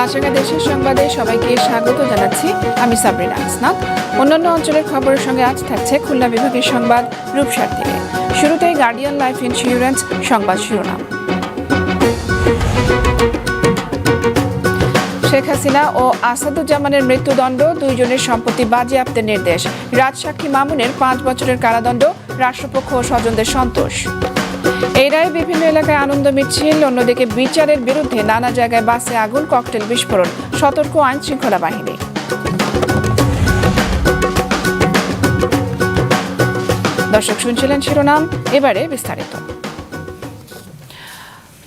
মাছরাঙা দেশের সংবাদে সবাইকে স্বাগত জানাচ্ছি আমি সাবরিনা আসনাদ অন্যান্য অঞ্চলের খবরের সঙ্গে আজ থাকছে খুলনা বিভাগের সংবাদ রূপসার থেকে শুরুতেই গার্ডিয়ান লাইফ ইন্স্যুরেন্স সংবাদ শিরোনাম। শেখ হাসিনা ও আসাদুজ্জামানের মৃত্যুদণ্ড, দুইজনের সম্পত্তি বাজেয়াপ্তের নির্দেশ। রাজসাক্ষী মামুনের পাঁচ বছরের কারাদণ্ড, রাষ্ট্রপক্ষ ও স্বজনদের সন্তোষ। এই রায়ে বিভিন্ন এলাকায় আনন্দ মিছিল, অন্যদিকে বিচারের বিরুদ্ধে নানা জায়গায় বাসে আগুন, ককটেল বিস্ফোরণ, সতর্ক আইন শৃঙ্খলা বাহিনী। দর্শক শুনছিলেন শিরোনাম, এবারে বিস্তারিত।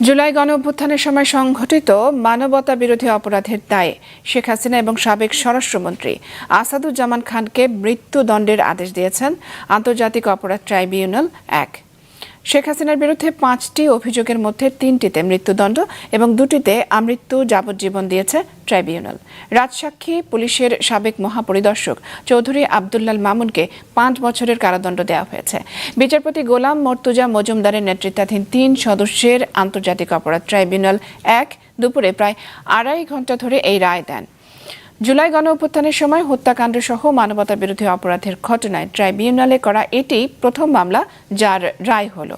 জুলাই গণ অভ্যুত্থানের সময় সংঘটিত মানবতা বিরোধী অপরাধের দায়ে শেখ হাসিনা এবং সাবেক স্বরাষ্ট্রমন্ত্রী আসাদুজ্জামান খানকে মৃত্যুদণ্ডের আদেশ দিয়েছেন। আন্তর্জাতিক অপরাধ ট্রাইব্যুনাল এক। শেখ হাসিনার বিরুদ্ধে পাঁচটি অভিযোগের মধ্যে তিনটিতে মৃত্যুদণ্ড এবং দুটিতে আমৃত্যু যাবজ্জীবন দিয়েছে ট্রাইব্যুনাল। রাজসাক্ষী পুলিশের সাবেক মহাপরিদর্শক চৌধুরী আবদুল্লাল মামুনকে পাঁচ বছরের কারাদণ্ড দেওয়া হয়েছে। বিচারপতি গোলাম মর্তুজা মজুমদারের নেতৃত্বাধীন তিন সদস্যের আন্তর্জাতিক অপরাধ ট্রাইব্যুনাল এক দুপুরে প্রায় আড়াই ঘণ্টা ধরে এই রায় দেন। জুলাই গণ অভ্যুত্থানের সময় হত্যাকাণ্ড সহ মানবতা বিরোধী অপরাধের ঘটনায় ট্রাইব্যুনালে করা এটি প্রথম মামলা যার রায় হলো।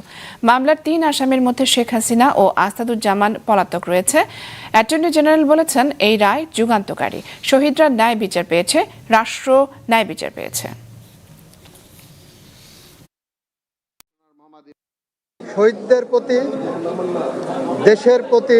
মামলার তিন আসামির মধ্যে শেখ হাসিনা ও আসাদুজ্জামান পলাতক রয়েছে। অ্যাটর্নি জেনারেল বলেছেন এই রায় যুগান্তকারী। শহীদরা ন্যায় বিচার পেয়েছে, রাষ্ট্র ন্যায় বিচার পেয়েছে। শহীদদের প্রতি, দেশের প্রতি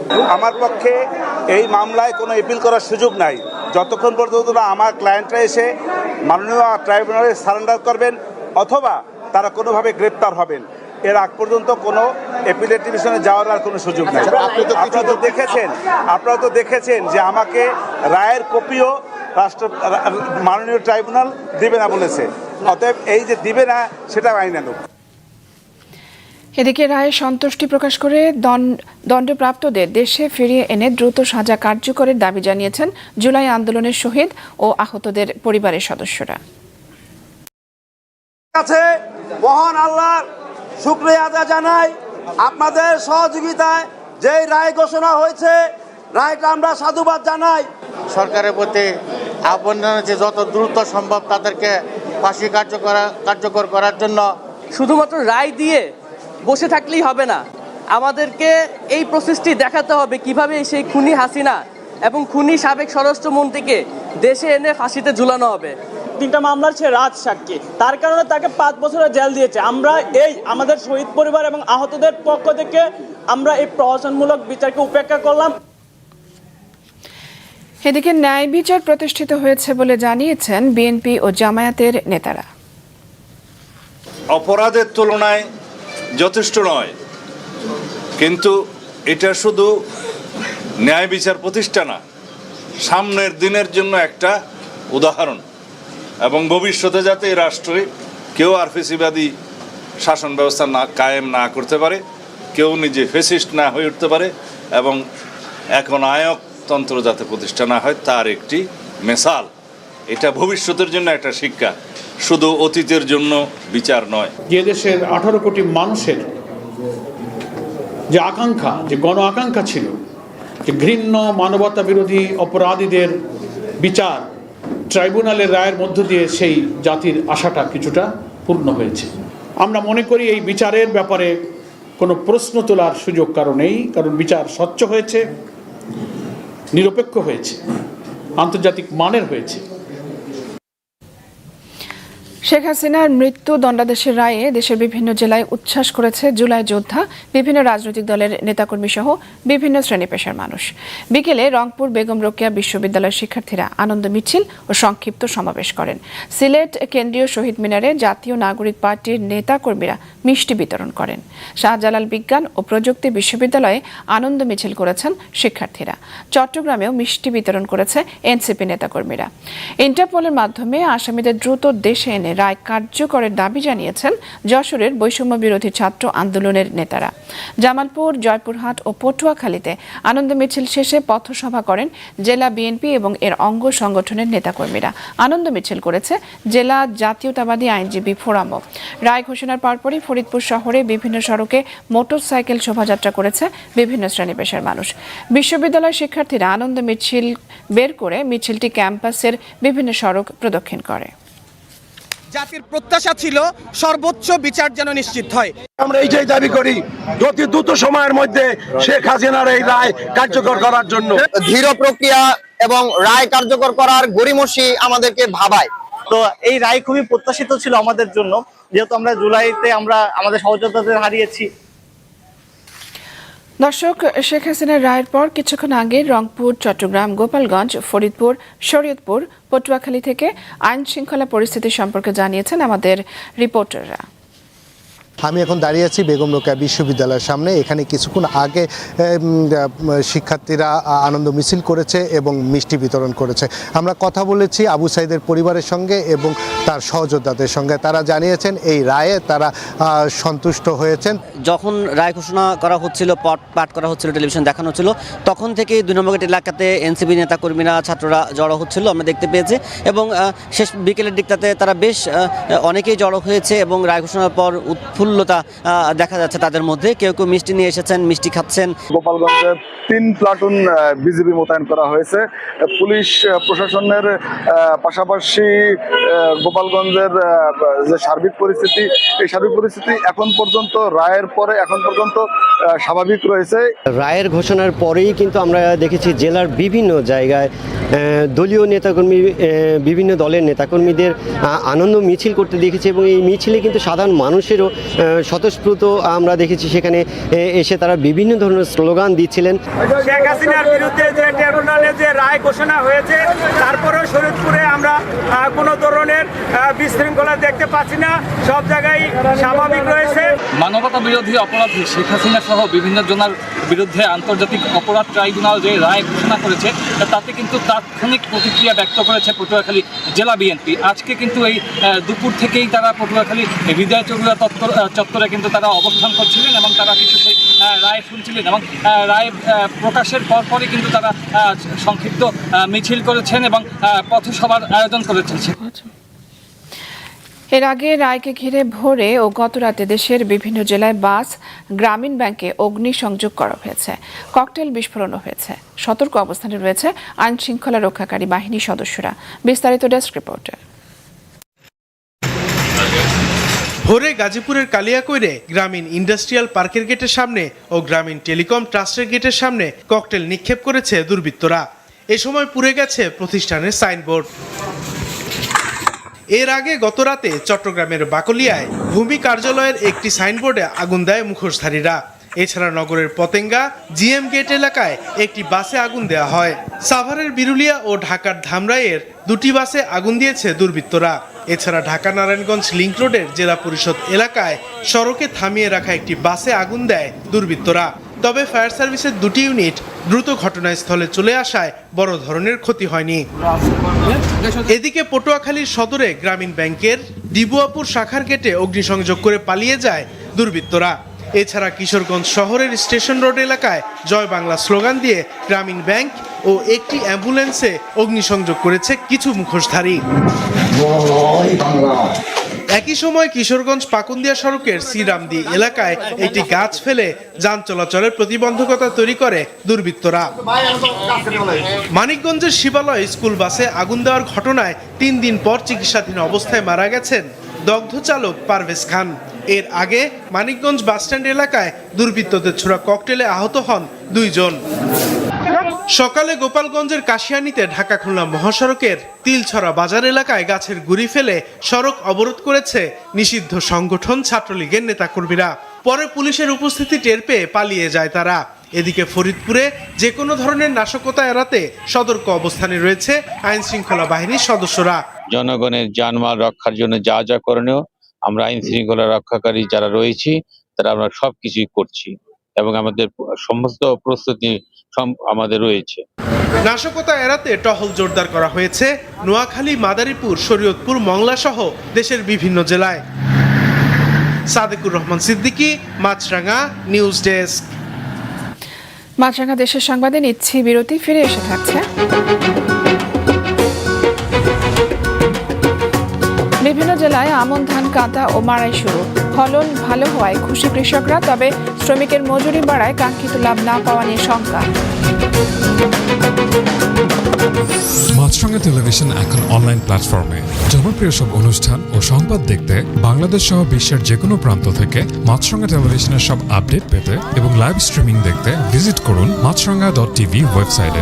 আমার পক্ষে এই মামলায় কোনো এপিল করার সুযোগ নাই। যতক্ষণ পর্যন্ত না আমার ক্লায়েন্টরা এসে মাননীয় ট্রাইব্যুনালে সারেন্ডার করবেন অথবা তারা কোনোভাবে গ্রেপ্তার হবেন এর আগ পর্যন্ত কোনো এপিলেট ডিভিশনে যাওয়ার আর কোনো সুযোগ নেই। আপনি তো কিছু- আপনারা তো দেখেছেন আপনারা তো দেখেছেন যে আমাকে রায়ের কপিও রাষ্ট্র মাননীয় ট্রাইব্যুনাল দিবে না বলেছে। অতএব এই যে দিবে না সেটা আইনানুক এদিকে রায়ে সন্তুষ্টি প্রকাশ করে দণ্ডপ্রাপ্তদের দেশে ফিরিয়ে এনে দ্রুত সাজা কার্যকরের দাবি জানিয়েছেন জুলাই আন্দোলনের শহীদ ও আহতদের পরিবারের সদস্যরা। কাছে মহান আল্লাহর শুক্রিয়া আদা জানাই। আপনাদের সহযোগিতায় যেই রায় ঘোষণা হয়েছে রায়টা আমরা সাধুবাদ জানাই। সরকারের প্রতি আহ্বান জানাচ্ছি যত দ্রুত সম্ভব তাদেরকে ফাঁসি কার্যকর কার্যকর করার জন্য। শুধুমাত্র রায় দিয়ে বসে থাকলেই হবে না। আমাদেরকে এই প্রসেসটি দেখাতে হবে কীভাবে সেই খুনি হাসিনা এবং খুনি সাবেক স্বরাষ্ট্রমন্ত্রীকে দেশে এনে ফাঁসিতে ঝুলানো হবে। তিনটা মামলার সে রাজ সাক্ষী। তার কারণে তাকে পাঁচ বছরের জেল দিয়েছে। আমরা এই আমাদের শহীদ পরিবার এবং আহতদের পক্ষ থেকে আমরা এই প্রহসনমূলক বিচারকে উপেক্ষা করলাম। এদিকে ন্যায় বিচার প্রতিষ্ঠিত হয়েছে বলে জানিয়েছেন বিএনপি ও জামায়াতের নেতারা। অপরাধের তুলনায় যথেষ্ট নয়। কিন্তু এটা শুধু ন্যায় বিচার প্রতিষ্ঠা না, সামনের দিনের জন্য একটা উদাহরণ। এবং ভবিষ্যতে যাতে এই রাষ্ট্রে কেউ আর ফেসিবাদী শাসন ব্যবস্থা না, কায়েম না করতে পারে, কেউ নিজে ফেসিস্ট না হয়ে উঠতে পারে, এবং এখন আয়কতন্ত্র যাতে প্রতিষ্ঠা না হয়, তার একটি মেসাল। এটা ভবিষ্যতের জন্য একটা শিক্ষা, শুধু অতীতের জন্য বিচার নয়। যে দেশের আঠারো কোটি মানুষের যে আকাঙ্ক্ষা, যে গণ আকাঙ্ক্ষা ছিল, যে ঘৃণ্য মানবতা বিরোধী অপরাধীদের বিচার ট্রাইব্যুনালের রায়ের মধ্য দিয়ে সেই জাতির আশাটা কিছুটা পূর্ণ হয়েছে। আমরা মনে করি এই বিচারের ব্যাপারে কোনো প্রশ্ন তোলার সুযোগ কারও নেই, কারণ বিচার স্বচ্ছ হয়েছে, নিরপেক্ষ হয়েছে, আন্তর্জাতিক মানের হয়েছে। শেখ হাসিনার মৃত্যু দণ্ডাদেশের রায়ে দেশের বিভিন্ন জেলায় উচ্ছ্বাস করেছে জুলাই যোদ্ধা, বিভিন্ন রাজনৈতিক দলের নেতাকর্মী সহ বিভিন্ন শ্রেণি পেশার মানুষ। বিকেলে রংপুর বেগম রোকেয়া বিশ্ববিদ্যালয়ের শিক্ষার্থীরা আনন্দ মিছিল ও সংক্ষিপ্ত সমাবেশ করেন। সিলেট কেন্দ্রীয় শহীদ মিনারে জাতীয় নাগরিক পার্টির নেতাকর্মীরা মিষ্টি বিতরণ করেন। শাহজালাল বিজ্ঞান ও প্রযুক্তি বিশ্ববিদ্যালয়ে আনন্দ মিছিল করেছেন শিক্ষার্থীরা। চট্টগ্রামেও মিষ্টি বিতরণ করেছে এনসিপি নেতাকর্মীরা। ইন্টারপোলের মাধ্যমে আসামিদের দ্রুত দেশে এনে রায় কার্যকরের দাবি জানিয়েছেন যশোরের বৈষম্য বিরোধী ছাত্র আন্দোলনের নেতারা। জামালপুর, জয়পুরহাট ও পটুয়াখালীতে আনন্দ মিছিল শেষে পথসভা করেন জেলা বিএনপি এবং এর অঙ্গ সংগঠনের নেতাকর্মীরা। আনন্দ মিছিল করেছে জেলা জাতীয়তাবাদী আইনজীবী ফোরামও। রায় ঘোষণার পরপরই ফরিদপুর শহরে বিভিন্ন সড়কে মোটরসাইকেল শোভাযাত্রা করেছে বিভিন্ন শ্রেণি পেশার মানুষ। বিশ্ববিদ্যালয় শিক্ষার্থীরা আনন্দ মিছিল বের করে মিছিলটি ক্যাম্পাসের বিভিন্ন সড়ক প্রদক্ষিণ করে। জাতির প্রত্যাশা ছিল সর্বোচ্চ বিচার যেন নিশ্চিত হয়। আমরা এইটাই দাবি করি অতি দ্রুত সময়ের মধ্যে শেখ হাসিনার এই রায় কার্যকর করার জন্য। ধীর প্রক্রিয়া এবং রায় কার্যকর করার গরিমসি আমাদেরকে ভাবায়। তো এই রায় খুবই প্রত্যাশিত ছিল আমাদের জন্য যেহেতু আমরা জুলাইতে আমরা আমাদের সহযোদ্ধাদের হারিয়েছি। দর্শক, শেখ হাসিনার রায়ের পর কিছুক্ষণ আগে রংপুর, চট্টগ্রাম, গোপালগঞ্জ, ফরিদপুর, শরীয়তপুর, পটুয়াখালী থেকে আইন শৃঙ্খলা পরিস্থিতি সম্পর্কে জানিয়েছেন আমাদের রিপোর্টাররা। আমি এখন দাঁড়িয়ে আছি বেগম রোকেয়া বিশ্ববিদ্যালয়ের সামনে। এখানে কিছুক্ষণ আগে শিক্ষার্থীরা আনন্দ মিছিল করেছে এবং মিষ্টি বিতরণ করেছে। আমরা কথা বলেছি আবু সাইদের পরিবারের সঙ্গে এবং তার সহযোদ্ধাদের সঙ্গে। তারা জানিয়েছেন এই রায়ে তারা সন্তুষ্ট হয়েছেন। যখন রায় ঘোষণা করা হচ্ছিল, পট, পাঠ করা হচ্ছিল, টেলিভিশন দেখানো হচ্ছিল, তখন থেকে দুই নম্বর গেট এলাকাতে এনসিপি নেতাকর্মীরা, ছাত্ররা জড়ো হচ্ছিল, আমরা দেখতে পেয়েছি। এবং শেষ বিকেলের দিকটাতে তারা বেশ অনেকেই জড়ো হয়েছে এবং রায় ঘোষণার পর উৎফুল্লতা দেখা যাচ্ছে তাদের মধ্যে। কেউ কেউ মিষ্টি নিয়ে এসেছেন মিষ্টি খাচ্ছেন। গোপালগঞ্জে তিন প্লাটুন বিজিবি মোতায়েন করা হয়েছে। পুলিশ প্রশাসনের পাশাপাশি গোপালগঞ্জের যে সার্বিক পরিস্থিতি এই সার্বিক পরিস্থিতি এখন পর্যন্ত রায়ের পরে এখন পর্যন্ত স্বাভাবিক রয়েছে। রায়ের ঘোষণার পরেই কিন্তু আমরা দেখেছি জেলার বিভিন্ন জায়গায় দলীয় নেতাকর্মী বিভিন্ন দলের নেতাকর্মীদের আনন্দ মিছিল করতে দেখেছি এবং এই মিছিলে কিন্তু সাধারণ মানুষেরও স্বতঃস্ফূর্ত আমরা দেখেছি সেখানে এসে তারা বিভিন্ন ধরনের স্লোগান দিচ্ছিলেন। শেখ হাসিনার বিরুদ্ধে যে ট্রাইব্যুনালে যে রায় ঘোষণা হয়েছে তারপরেও শরীরপুরে আমরা কোনো ধরনের বিশৃঙ্খলা দেখতে পাচ্ছি না। সব জায়গায় স্বাভাবিক রয়েছে। মানবতা বিরোধী অপরাধী শেখ হাসিনা সহ বিভিন্ন জনের বিরুদ্ধে আন্তর্জাতিক অপরাধ ট্রাইব্যুনাল যে রায় ঘোষণা করেছে তাতে কিন্তু তাৎক্ষণিক প্রতিক্রিয়া ব্যক্ত করেছে পটুয়াখালী জেলা বিএনপি। আজকে কিন্তু এই দুপুর থেকেই তারা পটুয়াখালী হৃদয় চৌধুরী আহ, চত্বরে কিন্তু তারা অবস্থান করছিলেন এবং তারা কিছু সেই রায় শুনছিলেন এবং রায় প্রকাশের পরপরই কিন্তু তারা সংক্ষিপ্ত মিছিল করেছেন এবং পথসভার আয়োজন করেছেন এর আগে রায়কে ঘিরে ভোরে ও গতরাতে দেশের বিভিন্ন জেলায় বাস, গ্রামীণ ব্যাংকে অগ্নি সংযোগ করা হয়েছে। ককটেল বিস্ফোরণও হয়েছে। সতর্ক অবস্থানে রয়েছে আইন শৃঙ্খলা রক্ষাকারী বাহিনীর সদস্যরা। বিস্তারিত ডেস্ক রিপোর্টে। ভোরে গাজীপুরের কালিয়াকৈরে গ্রামীণ ইন্ডাস্ট্রিয়াল পার্কের গেটের সামনে ও গ্রামীণ টেলিকম ট্রাস্টের গেটের সামনে ককটেল নিক্ষেপ করেছে দুর্বৃত্তরা। এ সময় পুড়ে গেছে প্রতিষ্ঠানের সাইনবোর্ড। এর আগে গত রাতে চট্টগ্রামের বাকলিয়ায় ভূমি কার্যালয়ের একটি সাইনবোর্ডে আগুন দেয় মুখোশধারীরা। এছাড়া নগরের পতেঙ্গা, জিএম গেট এলাকায় একটি বাসে আগুন দেওয়া হয়। সাভারের বিরুলিয়া ও ঢাকার ধামরাইয়ের দুটি বাসে আগুন দিয়েছে দুর্বৃত্তরা। এছাড়া ঢাকা নারায়ণগঞ্জ লিংক রোডের জেলা পরিষদ এলাকায় সড়কে থামিয়ে রাখা একটি বাসে আগুন দেয় দুর্বৃত্তরা। তবে ফায়ার সার্ভিসের দুটি ইউনিট দ্রুত ঘটনাস্থলে চলে আসায় বড় ধরনের ক্ষতি হয়নি। এদিকে পটুয়াখালীর সদরে গ্রামীণ ব্যাংকের ডিবুয়াপুর শাখার গেটে অগ্নিসংযোগ করে পালিয়ে যায় দুর্বৃত্তরা। এছাড়া কিশোরগঞ্জ শহরের স্টেশন রোড এলাকায় জয় বাংলা স্লোগান দিয়ে গ্রামীণ ব্যাংক ও একটি অ্যাম্বুলেন্সে অগ্নিসংযোগ করেছে কিছু মুখোশধারী। একই সময় কিশোরগঞ্জ পাকুন্দিয়া সড়কের শ্রীরামদি এলাকায় একটি গাছ ফেলে যান চলাচলের প্রতিবন্ধকতা তৈরি করে দুর্বৃত্তরা। মানিকগঞ্জের শিবালয় স্কুল বাসে আগুন দেওয়ার ঘটনায় তিন দিন পর চিকিৎসাধীন অবস্থায় মারা গেছেন দগ্ধ চালক পারভেজ খান। এর আগে মানিকগঞ্জ বাসস্ট্যান্ড এলাকায় দুর্বৃত্তদের ছোড়া ককটেলে আহত হন দুইজন। সকালে গোপালগঞ্জের কাশিয়ানীতে ঢাকা খুলনা মহাসড়কের তিলছড়া বাজার এলাকায় গাছের গুড়ি ফেলে সড়ক অবরোধ করেছে নিষিদ্ধ সংগঠন ছাত্রলীগের নেতাকর্মীরা। পরে পুলিশের উপস্থিতি টের পেয়ে পালিয়ে যায় তারা। এদিকে ফরিদপুরে যে কোনো ধরনের নাশকতা এড়াতে সতর্ক অবস্থানে রয়েছে আইন শৃঙ্খলা বাহিনীর সদস্যরা। জনগণের জানমাল রক্ষার জন্য যা যা করণীয় আমরা আইন শৃঙ্খলা রক্ষাকারী যারা রয়েছি তারা আমরা সবকিছুই করছি এবং আমাদের সমস্ত প্রস্তুতি সম- আমাদের রয়েছে। নাশকতা এড়াতে টহল জোরদার করা হয়েছে নোয়াখালী মাদারীপুর শরীয়তপুর মংলা সহ দেশের বিভিন্ন জেলায়। Sadequr Rahman Siddiqui Maasranga news desk. মাছরাঙা দেশের সংবাদে নিচ্ছি বিরতি ফিরে এসে থাকছে। বিভিন্ন জেলায় আমন ধান কাটা ও মাড়াই শুরু ফলন ভালো হওয়ায় খুশি কৃষকরা তবে শ্রমিকের মজুরি বাড়ায় কাঙ্ক্ষিত লাভ না পাওয়া নিয়ে শঙ্কা মাছরাঙা টেলিভিশন এখন অনলাইন প্ল্যাটফর্মে জনপ্রিয় সব অনুষ্ঠান ও সংবাদ দেখতে বাংলাদেশ সহ বিশ্বের যে কোনো প্রান্ত থেকে মাছরাঙা টেলিভিশনের সব আপডেট পেতে এবং লাইভ স্ট্রিমিং দেখতে ভিজিট করুন মাছরাঙা ডট টিভি ওয়েবসাইটে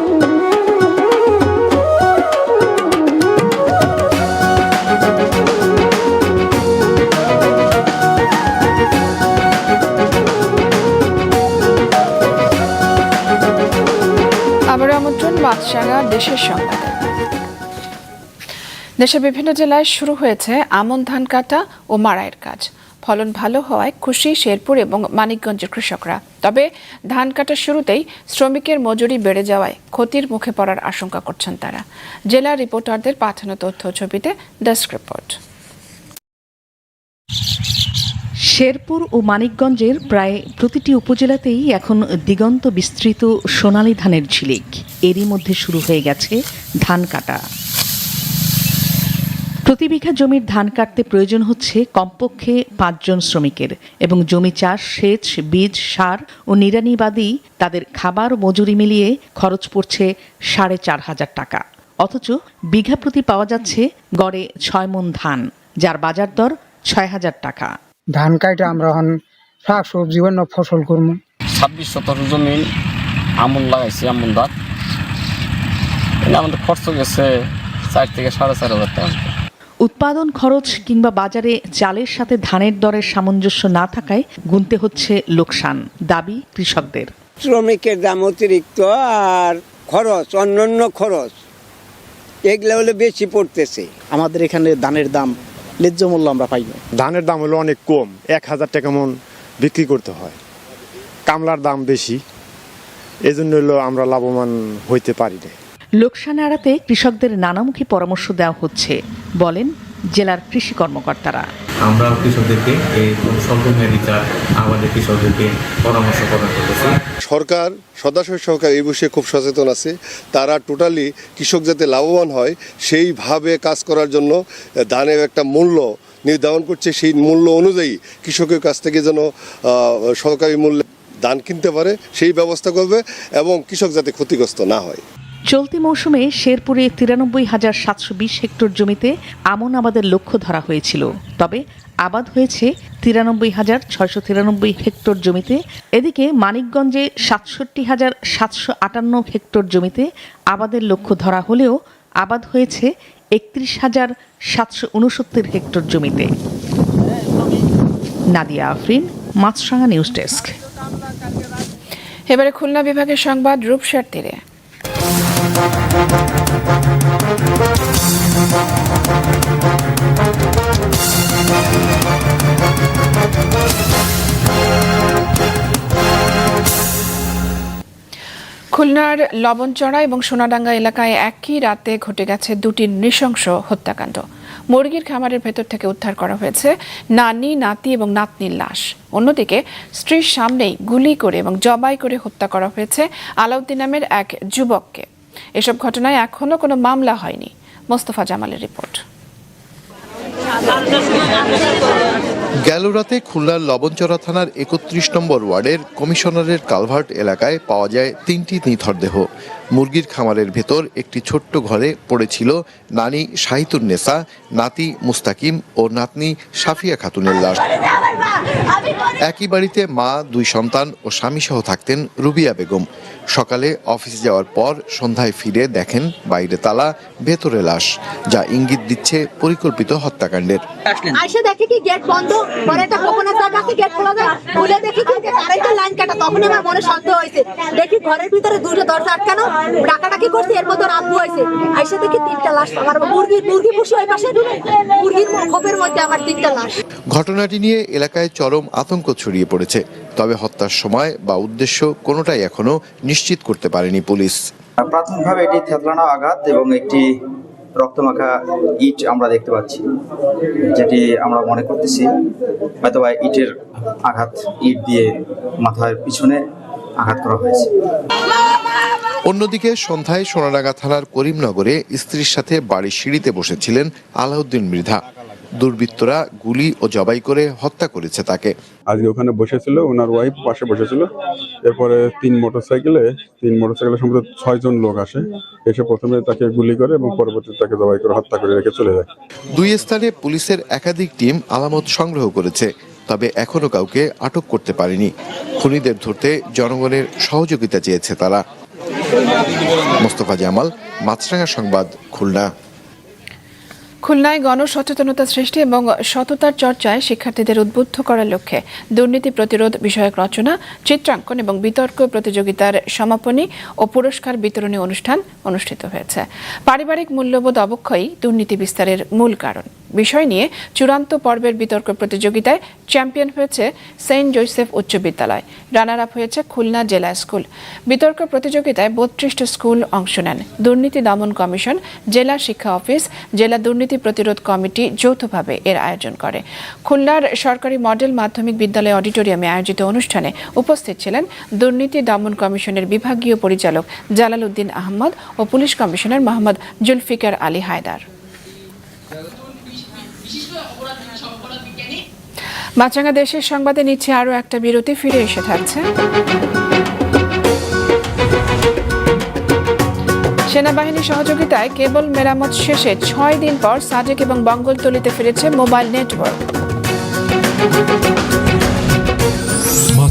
দেশের সংবাদে। দেশের বিভিন্ন জেলায় শুরু হয়েছে আমন ধান কাটা ও মাড়াইয়ের কাজ। ফলন ভালো হওয়ায় খুশি শেরপুর এবং মানিকগঞ্জের কৃষকরা। তবে ধান কাটার শুরুতেই শ্রমিকের মজুরি বেড়ে যাওয়ায় ক্ষতির মুখে পড়ার আশঙ্কা করছেন তারা। জেলা রিপোর্টারদের পাঠানো তথ্য ছবিতে ডেস্ক রিপোর্ট। শেরপুর ও মানিকগঞ্জের প্রায় প্রতিটি উপজেলাতেই এখন দিগন্ত বিস্তৃত সোনালী ধানের ঝিলিক। এরই মধ্যে শুরু হয়ে গেছে ধান কাটা। প্রতি বিঘা জমির ধান কাটতে প্রয়োজন হচ্ছে কমপক্ষে পাঁচজন শ্রমিকের এবং জমি চাষ, সেচ, বীজ, সার ও নিড়ানি বাদী তাদের খাবার ও মজুরি মিলিয়ে খরচ পড়ছে সাড়ে চার হাজার টাকা। অথচ বিঘা প্রতি পাওয়া যাচ্ছে গড়ে ছয় মন ধান, যার বাজার দর ছয় হাজার টাকা। ধান কাইটে আমরা এখন শাক সবজি অন্য ফসল করব ছাব্বিশ শতক জমি আমন লাগাইছি আমন ধান। এনে আমাদের খরচ গেছে চার থেকে সাড়ে চার হাজার টাকা। উৎপাদন খরচ কিংবা বাজারে চালের সাথে ধানের দরের সামঞ্জস্য না থাকায় গুনতে হচ্ছে লোকসান দাবি কৃষকদের। শ্রমিকের দাম অতিরিক্ত আর খরচ অন্যান্য খরচ এগুলো হলে বেশি পড়তেছে। আমাদের এখানে ধানের দাম ন্যায্য মূল্য আমরা পাই না। ধানের দাম হলো অনেক কম এক হাজার টাকা মন বিক্রি করতে হয়। কামলার দাম বেশি এজন্য জন্য হলো আমরা লাভবান হইতে পারি না। লোকসান এড়াতে কৃষকদের নানামুখী পরামর্শ দেওয়া হচ্ছে। বলেন জেলার কৃষি কর্মকর্তারা। আমরা কৃষকদেরকে এই স্বল্প মেয়াদী চাষ আমাদের কৃষকদেরকে পরামর্শ প্রদান করতেছি। সরকার সদাশয় সরকার এই বিষয়ে খুব সচেতন আছে। তারা টোটালি কৃষক যাতে লাভবান হয় সেইভাবে কাজ করার জন্য ধানের একটা মূল্য নির্ধারণ করছে। সেই মূল্য অনুযায়ী কৃষকের কাছ থেকে যেন সরকারি মূল্যে ধান কিনতে পারে সেই ব্যবস্থা করবে এবং কৃষক যাতে ক্ষতিগ্রস্ত না হয়। চলতি মৌসুমে শেরপুরে তিরানব্বই হাজার সাতশো বিশ হেক্টর জমিতে আমন আবাদের লক্ষ্য ধরা হয়েছিল। তবে আবাদ হয়েছে তিরানব্বই হাজার ছয়শো তিরানব্বই হেক্টর জমিতে। এদিকে মানিকগঞ্জে সাতষট্টি হাজার সাতশো আটান্ন হেক্টর জমিতে আবাদের লক্ষ্য ধরা হলেও আবাদ হয়েছে একত্রিশ হাজার সাতশো উনসত্তর হেক্টর জমিতে। Nadia Afrin, Maasranga news desk. এবারে খুলনা বিভাগের সংবাদ রূপসার তীরে। খুলনার লবণচড়া এবং সোনাডাঙ্গা এলাকায় একই রাতে ঘটে গেছে দুটি নৃশংস হত্যাকাণ্ড। মুরগির খামারের ভেতর থেকে উদ্ধার করা হয়েছে নানি, নাতি এবং নাতনির লাশ। অন্যদিকে স্ত্রীর সামনেই গুলি করে এবং জবাই করে হত্যা করা হয়েছে আলাউদ্দিন নামের এক যুবককে। এসব ঘটনায় এখনও কোনো মামলা হয়নি। মোস্তফা জামালের রিপোর্ট। গেল রাতে খুলনার লবণচড়া থানার একত্রিশ নম্বর ওয়ার্ডের কমিশনারের কালভার্ট এলাকায় পাওয়া যায় তিনটি নিথর দেহ। মুরগির খামারের ভেতর একটি ছোট্ট ঘরে পড়েছিল নানি শাহিতুন নেসা নাতি মুস্তাকিম ও নাতনি সাফিয়া খাতুনের লাশ। একই বাড়িতে মা দুই সন্তান ও স্বামী সহ থাকতেন রুবিয়া বেগম। সকালে অফিসে যাওয়ার পর সন্ধ্যায় ফিরে দেখেন বাইরে তালা ভেতরে লাশ যা ইঙ্গিত দিচ্ছে পরিকল্পিত হত্যাকাণ্ডের। আইসে দেখি কি গেট বন্ধ? পরে একটা কোকোনাট জায়গা আছে গেট খোলা যায়। খুলে দেখি কি কারেন্টের লাইন কাটা তখনই আমার মনে সন্দেহ হয়েছে। দেখি ঘরের ভিতরে দুটো দরজা আটকানো ডাকাডাকি করছি এর মধ্যে আব্বু হয়েছে। আইসে দেখি তিনটা লাশ আমার মুরগি মুরগি পুষি ওই পাশে মুরগির খোপের মধ্যে আমার তিনটা লাশ। ঘটনাটি নিয়ে এলাকায় চরম আতঙ্ক ছড়িয়ে পড়েছে। তবে হত্যার সময় বা উদ্দেশ্য কোনোটাই এখনও নিশ্চিত করতে পারেনি পুলিশ। প্রাথমিকভাবে এটি থেতলানো আঘাত এবং একটি রক্তমাখা ইট আমরা দেখতে পাচ্ছি যেটি আমরা মনে করতেছি হয়তোবা ইটের আঘাত ইট দিয়ে মাথার পিছনে আঘাত করা হয়েছে। অন্যদিকে সন্ধ্যায় সোনাডাঙ্গা থানার করিমনগরে স্ত্রীর সাথে বাড়ির সিঁড়িতে বসেছিলেন আলাউদ্দিন মৃধা দুর্বৃত্তরা গুলি ও জবাই করে হত্যা করেছে তাকে। আজকে ওখানে বসেছিল ওনার ওয়াইফ পাশে বসেছিল। এরপরে তিন মোটর সাইকেলে তিন মোটর সাইকেলে সম্ভবত ছয়জন লোক আসে। এসে প্রথমে তাকে গুলি করে এবং পরবর্তীতে তাকে জবাই করে হত্যা করে রেখে চলে যায়। দুই স্থানে পুলিশের একাধিক টিম আলামত সংগ্রহ করেছে তবে এখনও কাউকে আটক করতে পারেনি। খুনিদের ধরতে জনগণের সহযোগিতা চেয়েছে তারা। মোস্তফা জামাল মাছরাঙা সংবাদ খুলনা। খুলনায় গণসচেতনতা সৃষ্টি এবং সততার চর্চায় শিক্ষার্থীদের উদ্বুদ্ধ করার লক্ষ্যে দুর্নীতি প্রতিরোধ বিষয়ক রচনা, চিত্রাঙ্কন এবং বিতর্ক প্রতিযোগিতার সমাপনী ও পুরস্কার বিতরণী অনুষ্ঠান অনুষ্ঠিত হয়েছে। পারিবারিক মূল্যবোধ অবক্ষয়ই দুর্নীতি বিস্তারের মূল কারণ। বিষয় নিয়ে চূড়ান্ত পর্বের বিতর্ক প্রতিযোগিতায় চ্যাম্পিয়ন হয়েছে সেন্ট জোসেফ উচ্চ বিদ্যালয়। রানার আপ হয়েছে খুলনা জেলা স্কুল। বিতর্ক প্রতিযোগিতায় বত্রিশটি স্কুল অংশ নেন। দুর্নীতি দমন কমিশন, জেলা শিক্ষা অফিস, জেলা দুর্নীতি প্রতিরোধ কমিটি যৌথভাবে এর আয়োজন করে। খুলনার সরকারি মডেল মাধ্যমিক বিদ্যালয় অডিটোরিয়ামে আয়োজিত অনুষ্ঠানে উপস্থিত ছিলেন দুর্নীতি দমন কমিশনের বিভাগীয় পরিচালক জালাল উদ্দিন আহমদ ও পুলিশ কমিশনার মোহাম্মদ জুলফিকার আলী হায়দার। মাচাঙ্গা দেশের সংবাদে নিচ্ছে আরও একটা বিরতি, ফিরে এসে থাকছে। সেনাবাহিনীর সহযোগিতায় কেবল মেরামত শেষে ছয় দিন পর সাজেক এবং বঙ্গলতলিতে ফিরেছে মোবাইল নেটওয়ার্ক।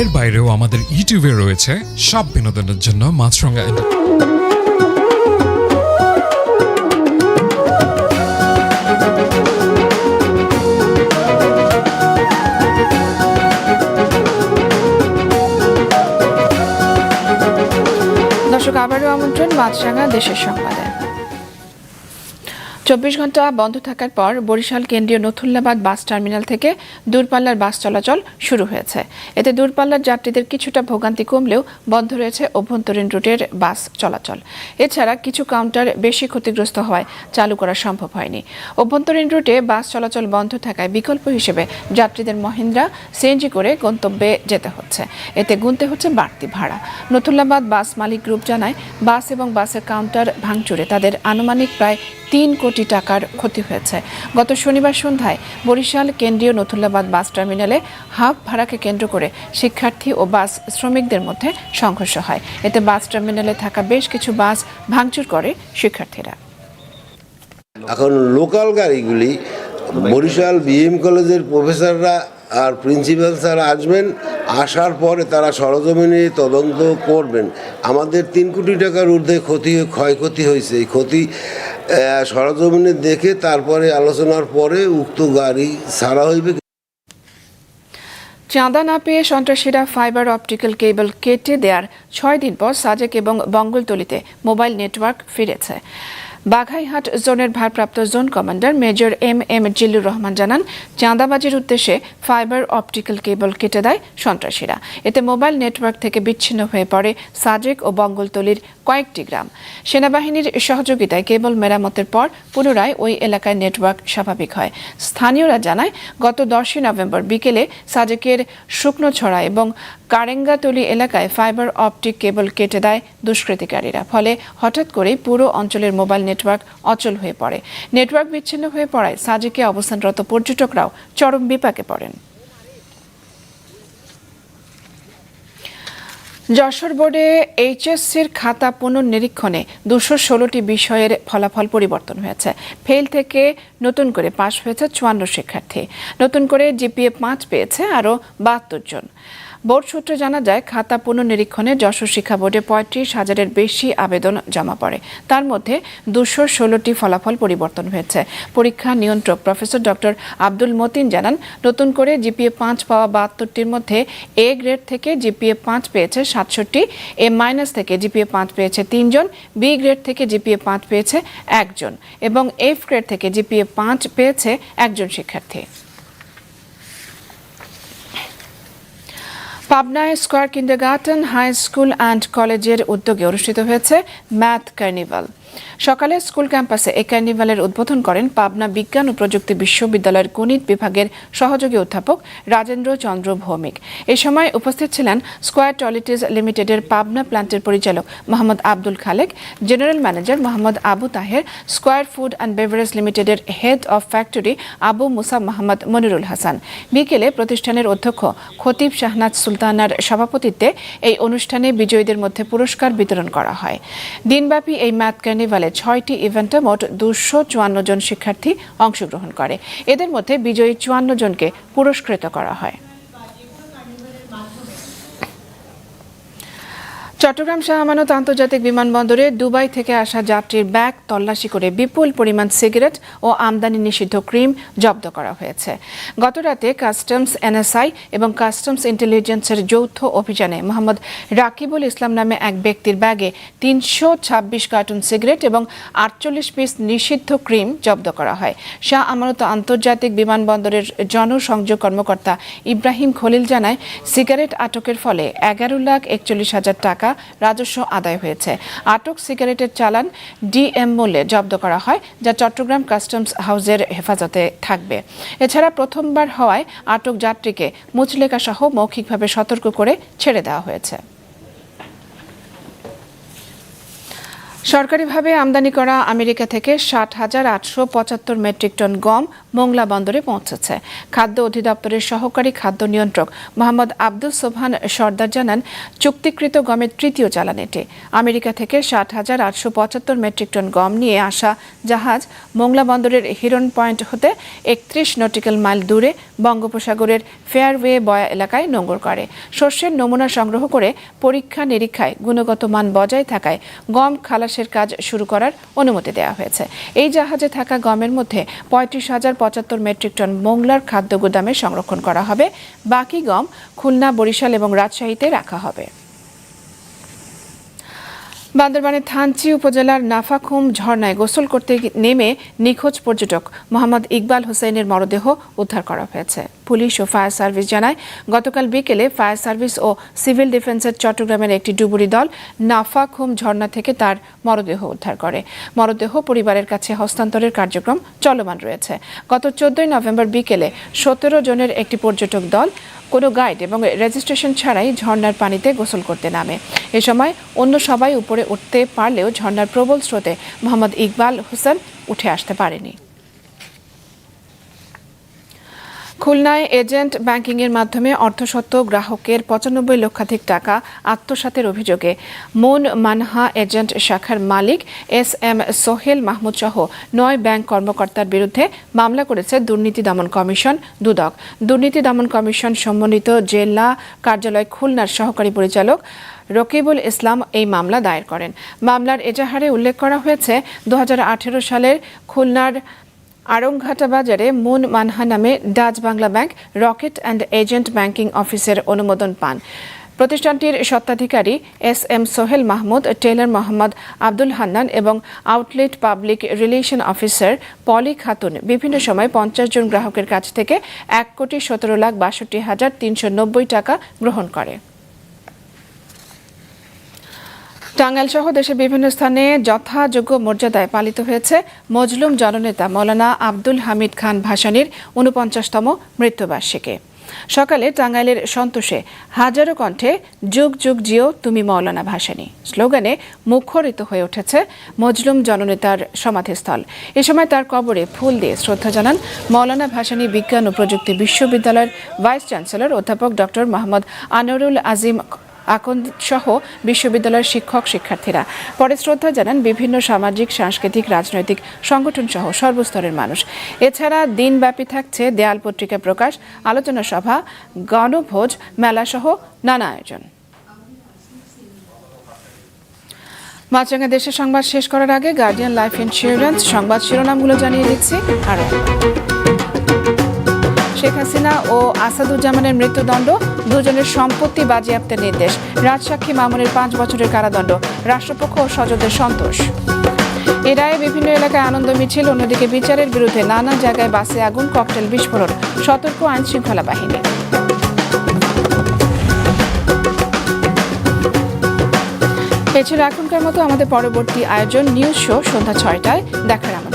এর বাইরেও আমাদের ইউটিউবে রয়েছে সব বিনোদনের জন্য মাছরাঙ্গা দর্শক, আবারও আমন্ত্রণ মাছরাঙা দেশের সংবাদে। চব্বিশ ঘণ্টা বন্ধ থাকার পর বরিশাল কেন্দ্রীয় নথুল্লাবাদ বাস টার্মিনাল থেকে দূরপাল্লার বাস চলাচল শুরু হয়েছে। এতে দূরপাল্লার যাত্রীদের কিছুটা ভোগান্তি কমলেও বন্ধ রয়েছে অভ্যন্তরীণ রুটের বাস চলাচল। এছাড়া কিছু কাউন্টার বেশি ক্ষতিগ্রস্ত হওয়ায় চালু করা সম্ভব হয়নি। অভ্যন্তরীণ রুটে বাস চলাচল বন্ধ থাকায় বিকল্প হিসেবে যাত্রীদের মহিন্দ্রা সিএনজি করে গন্তব্যে যেতে হচ্ছে। এতে গুনতে হচ্ছে বাড়তি ভাড়া। নথুল্লাবাদ বাস মালিক গ্রুপ জানায়, বাস এবং বাসের কাউন্টার ভাঙচুরে তাদের আনুমানিক প্রায় তিন কোটি টাকার ক্ষতি হয়েছে। গত শনিবার সন্ধ্যায় বরিশাল কেন্দ্রীয় নথুল্লাবাদ বাস টার্মিনালে হাফ ভাড়াকে কেন্দ্র করে শিক্ষার্থী ও বাস শ্রমিকদের মধ্যে সংঘর্ষ হয়। এতে বাস টার্মিনালে থাকা বেশ কিছু বাস ভাঙচুর করে শিক্ষার্থীরা। এখন লোকাল গাড়িগুলি বরিশাল বিএম কলেজের প্রফেসররা আর প্রিন্সিপাল স্যার আসবেন, আসার পরে তারা সরজমিনে তদন্ত করবেন। আমাদের তিন কোটি টাকার ঊর্ধ্বে ক্ষতি, ক্ষয়ক্ষতি হয়েছে। এই ক্ষতি সরজমিনে দেখে তারপরে আলোচনার পরে উক্ত গাড়ি ছাড়া হইবে চাঁদা না পেয়ে সন্ত্রাসীরা ফাইবার অপটিক্যাল কেবল কেটে দেওয়ার ছয় দিন পর সাজেক এবং বঙ্গলতলিতে মোবাইল নেটওয়ার্ক ফিরেছে। বাঘাইহাট জোনের ভারপ্রাপ্ত zone commander major M M Zillur Rahman জানান, চাঁদাবাজির উদ্দেশ্যে ফাইবার অপটিক্যাল কেবল কেটে দেয় সন্ত্রাসীরা। এতে মোবাইল নেটওয়ার্ক থেকে বিচ্ছিন্ন হয়ে পড়ে সাজেক ও বঙ্গলতলির কয়েকটি গ্রাম। সেনাবাহিনীর সহযোগিতায় কেবল মেরামতের পর পুনরায় ওই এলাকায় নেটওয়ার্ক স্বাভাবিক হয়। স্থানীয়রা জানায়, গত দশই নভেম্বর বিকেলে সাজেকের শুকনোছড়া এবং কারেঙ্গাতলি এলাকায় ফাইবার অপটিক কেবল কেটে দেয় দুষ্কৃতিকারীরা। ফলে হঠাৎ করেই পুরো অঞ্চলের মোবাইল নেটওয়ার্ক অচল হয়ে পড়ে। নেটওয়ার্ক বিচ্ছিন্ন হয়ে পড়ায় সাজেকে অবস্থানরত পর্যটকরাও চরম বিপাকে পড়েন। যশোর বোর্ডে এইচএসসির খাতা পুনর্নিরীক্ষণে দুশো ষোলোটি বিষয়ের ফলাফল পরিবর্তন হয়েছে। ফেল থেকে নতুন করে পাশ হয়েছে চুয়ান্ন শিক্ষার্থী। নতুন করে জিপিএ পাঁচ পেয়েছে আরও বাহাত্তর জন। বোর্ড সূত্রে জানা যায়, খাতা পুনর্নিরীক্ষণে যশোর শিক্ষা বোর্ডে পঁয়ত্রিশ হাজারের বেশি আবেদন জমা পড়ে। তার মধ্যে দুশো ষোলোটি ফলাফল পরিবর্তন হয়েছে। পরীক্ষা নিয়ন্ত্রক প্রফেসর ডক্টর আব্দুল মতিন জানান, নতুন করে জিপিএ পাঁচ পাওয়া বাহাত্তরটির মধ্যে এ গ্রেড থেকে জিপিএ পাঁচ পেয়েছে সাতষট্টি, এ মাইনাস থেকে জিপিএ পাঁচ পেয়েছে তিনজন, বি গ্রেড থেকে জিপিএ পাঁচ পেয়েছে একজন এবং এফ গ্রেড থেকে জিপিএ পাঁচ পেয়েছে একজন শিক্ষার্থী। পাবনায় Square kindergarten high school and কলেজের উদ্যোগে অনুষ্ঠিত হয়েছে ম্যাথ কার্নিভাল। সকালে স্কুল ক্যাম্পাসে এই কার্নিভালের উদ্বোধন করেন পাবনা বিজ্ঞান ও প্রযুক্তি বিশ্ববিদ্যালয়ের গণিত বিভাগের সহযোগী অধ্যাপক রাজেন্দ্র চন্দ্র ভৌমিক। এ সময় উপস্থিত ছিলেন স্কোয়ার টলিটিজ লিমিটেডের পাবনা প্ল্যান্টের পরিচালক Mohammad Abdul Khalek, general manager Mohammad Abu Taher, Square food and beverage লিমিটেডের head of factory Abu Musa Mohammad Monirul Hasan. বিকেলে প্রতিষ্ঠানের অধ্যক্ষ খতিব শাহনাজ সুলতানার সভাপতিত্বে এই অনুষ্ঠানে বিজয়ীদের মধ্যে পুরস্কার বিতরণ করা হয়। দিনব্যাপী এই ম্যাথ কার্নিভালে ছয়টি ইভেন্টে মোট দুশো চুয়ান্ন জন শিক্ষার্থী অংশগ্রহণ করে। এদের মধ্যে বিজয়ী চুয়ান্ন জনকে পুরস্কৃত করা হয়। চট্টগ্রাম শাহ আমানত আন্তর্জাতিক বিমানবন্দরে দুবাই থেকে আসা যাত্রীর ব্যাগ তল্লাশি করে বিপুল পরিমাণ সিগারেট ও আমদানি নিষিদ্ধ ক্রিম জব্দ করা হয়েছে। গতরাতে কাস্টমস এনএসআই এবং কাস্টমস ইন্টেলিজেন্সের যৌথ অভিযানে মোহাম্মদ রাকিবুল ইসলাম নামে এক ব্যক্তির ব্যাগে তিনশো ছাব্বিশ কার্টুন সিগারেট এবং আটচল্লিশ পিস নিষিদ্ধ ক্রিম জব্দ করা হয়। শাহ আমানত আন্তর্জাতিক বিমানবন্দরের জনসংযোগ কর্মকর্তা ইব্রাহিম খলিল জানায়, সিগারেট আটকের ফলে এগারো লাখ একচল্লিশ হাজার টাকা রাজস্ব আদায় হয়েছে। আটক সিগারেটের চালান ডিএম মূল্যে জব্দ করা হয়, যা চট্টগ্রাম কাস্টমস হাউসের হেফাজতে থাকবে। এছাড়া প্রথমবার হওয়ায় আটক যাত্রীকে মুচলেকা সহ মৌখিকভাবে সতর্ক করে ছেড়ে দেওয়া হয়েছে। সরকারিভাবে আমদানি করা আমেরিকা থেকে ষাট হাজার আটশো পঁচাত্তর মেট্রিক টন গম মোংলা বন্দরে পৌঁছেছে। খাদ্য অধিদপ্তরের সহকারী খাদ্য নিয়ন্ত্রক মোহাম্মদ আব্দুল সোবহান সর্দার জানান, চুক্তিকৃত গমের তৃতীয় চালান এটি। আমেরিকা থেকে ষাট হাজার আটশো পঁচাত্তর মেট্রিক টন গম নিয়ে আসা জাহাজ মোংলা বন্দরের হিরন পয়েন্ট হতে একত্রিশ নটিক্যাল মাইল দূরে বঙ্গোপসাগরের ফেয়ারওয়ে বয়া এলাকায় নোঙ্গর করে। শস্যের নমুনা সংগ্রহ করে পরীক্ষা নিরীক্ষায় গুণগত মান বজায় থাকায় গম খালাসের কাজ শুরু করার অনুমতি দেওয়া হয়েছে। এই জাহাজে থাকা গমের মধ্যে পঁয়ত্রিশ হাজার পঁচাত্তর মেট্রিক টন মোংলার খাদ্য গুদামে সংরক্ষণ করা হবে। বাকি গম খুলনা, বরিশাল এবং রাজশাহীতে রাখা হবে। বান্দরবানের থানচি উপজেলার নাফাখুম ঝর্ণায় গোসল করতে নেমে নিখোঁজ পর্যটক। মোহাম্মদ ইকবাল হোসেনের মরদেহ উদ্ধার করা হয়েছে। পুলিশ ও ফায়ার সার্ভিস জানায়, গতকাল বিকেলে ফায়ার সার্ভিস ও সিভিল ডিফেন্সের চট্টগ্রামের একটি ডুবুরি দল নাফাখুম ঝর্ণা থেকে তার মরদেহ উদ্ধার করে। মরদেহ পরিবারের কাছে হস্তান্তরের কার্যক্রম চলমান রয়েছে। গত চোদ্দই নভেম্বর বিকেলে সতেরো জনের একটি পর্যটক দল কোনো গাইড এবং রেজিস্ট্রেশন ছাড়াই ঝর্নার পানিতে গোসল করতে নামে। এ সময় অন্য সবাই উপরে উঠতে পারলেও ঝর্ণার প্রবল স্রোতে মোহাম্মদ ইকবাল হোসেন উঠে আসতে পারেনি। খুলনায় এজেন্ট ব্যাংকিংয়ের মাধ্যমে অর্ধশত গ্রাহকের পঁচানব্বই লক্ষাধিক টাকা আত্মসাতের অভিযোগে। মুন মানহা এজেন্ট শাখার মালিক এস এম সোহেল মাহমুদ সহ নয় ব্যাংক কর্মকর্তার বিরুদ্ধে মামলা করেছে দুর্নীতি দমন কমিশন, দুদক। দুর্নীতি দমন কমিশন সম্মানিত জেলা কার্যালয় খুলনার সহকারী পরিচালক রকিবুল ইসলাম এই মামলা দায়ের করেন। মামলার এজাহারে উল্লেখ করা হয়েছে, দু হাজার আঠেরো সালের খুলনার আড়ংঘাটা বাজারে মুন মানহা নামে Dutch Bangla bank rocket and agent banking অফিসের অনুমোদন পান। প্রতিষ্ঠানটির স্বত্বাধিকারী S M Sohel Mahmud teller Mohammad Abdul Hannan এবং outlet public relation officer Poly Khatun বিভিন্ন সময় পঞ্চাশ জন গ্রাহকের কাছ থেকে এক কোটি সতেরো লাখ বাষট্টি হাজার তিনশো নব্বই টাকা গ্রহণ করে। টাঙ্গাইল সহ দেশের বিভিন্ন স্থানে যথাযোগ্য মর্যাদায় পালিত হয়েছে মজলুম জননেতা মৌলানা আব্দুল হামিদ খান ভাসানীর উনপঞ্চাশতম মৃত্যুবার্ষিকী। সকালে টাঙ্গাইলের সন্তোষে হাজারো কণ্ঠে যুগ যুগ জিও তুমি মৌলানা ভাসানী। স্লোগানে মুখরিত হয়ে উঠেছে মজলুম জননেতার সমাধিস্থল। এ সময় তার কবরে ফুল দিয়ে শ্রদ্ধা জানান মৌলানা ভাসানী বিজ্ঞান ও প্রযুক্তি বিশ্ববিদ্যালয়ের ভাইস চ্যান্সেলর অধ্যাপক ডক্টর মোহাম্মদ আনোয়ারুল আজিম আকন্দ সহ বিশ্ববিদ্যালয়ের শিক্ষক, শিক্ষার্থীরা। পরে শ্রদ্ধা জানান বিভিন্ন সামাজিক, সাংস্কৃতিক, রাজনৈতিক সংগঠন সহ সর্বস্তরের মানুষ। এছাড়া দিনব্যাপী থাকছে দেয়াল পত্রিকা প্রকাশ, আলোচনা সভা, গণভোজ মেলা সহ নানা আয়োজন। মাছরাঙ্গা দেশের সংবাদ শেষ করার আগে গার্ডিয়ান লাইফ ইন্স্যুরেন্স সংবাদ শিরোনামগুলো জানিয়ে দিচ্ছি আর শেখ হাসিনা ও আসাদুজ্জামানের মৃত্যুদণ্ড, দুজনের সম্পত্তি বাজেয়াপ্তের নির্দেশ, রাজসাক্ষী মামুনের পাঁচ বছরের কারাদণ্ড, রাষ্ট্রপক্ষ ও সজদের সন্তোষ। এরায়ে বিভিন্ন এলাকায় আনন্দ মিছিল, অন্যদিকে বিচারের বিরুদ্ধে নানা জায়গায় বাসে আগুন, ককটেল বিস্ফোরণ, সতর্ক আইন শৃঙ্খলা বাহিনী এছাড়া এখনকার মতো আমাদের পরবর্তী আয়োজন, নিউজ শো সন্ধ্যা ছয়টায়। দেখার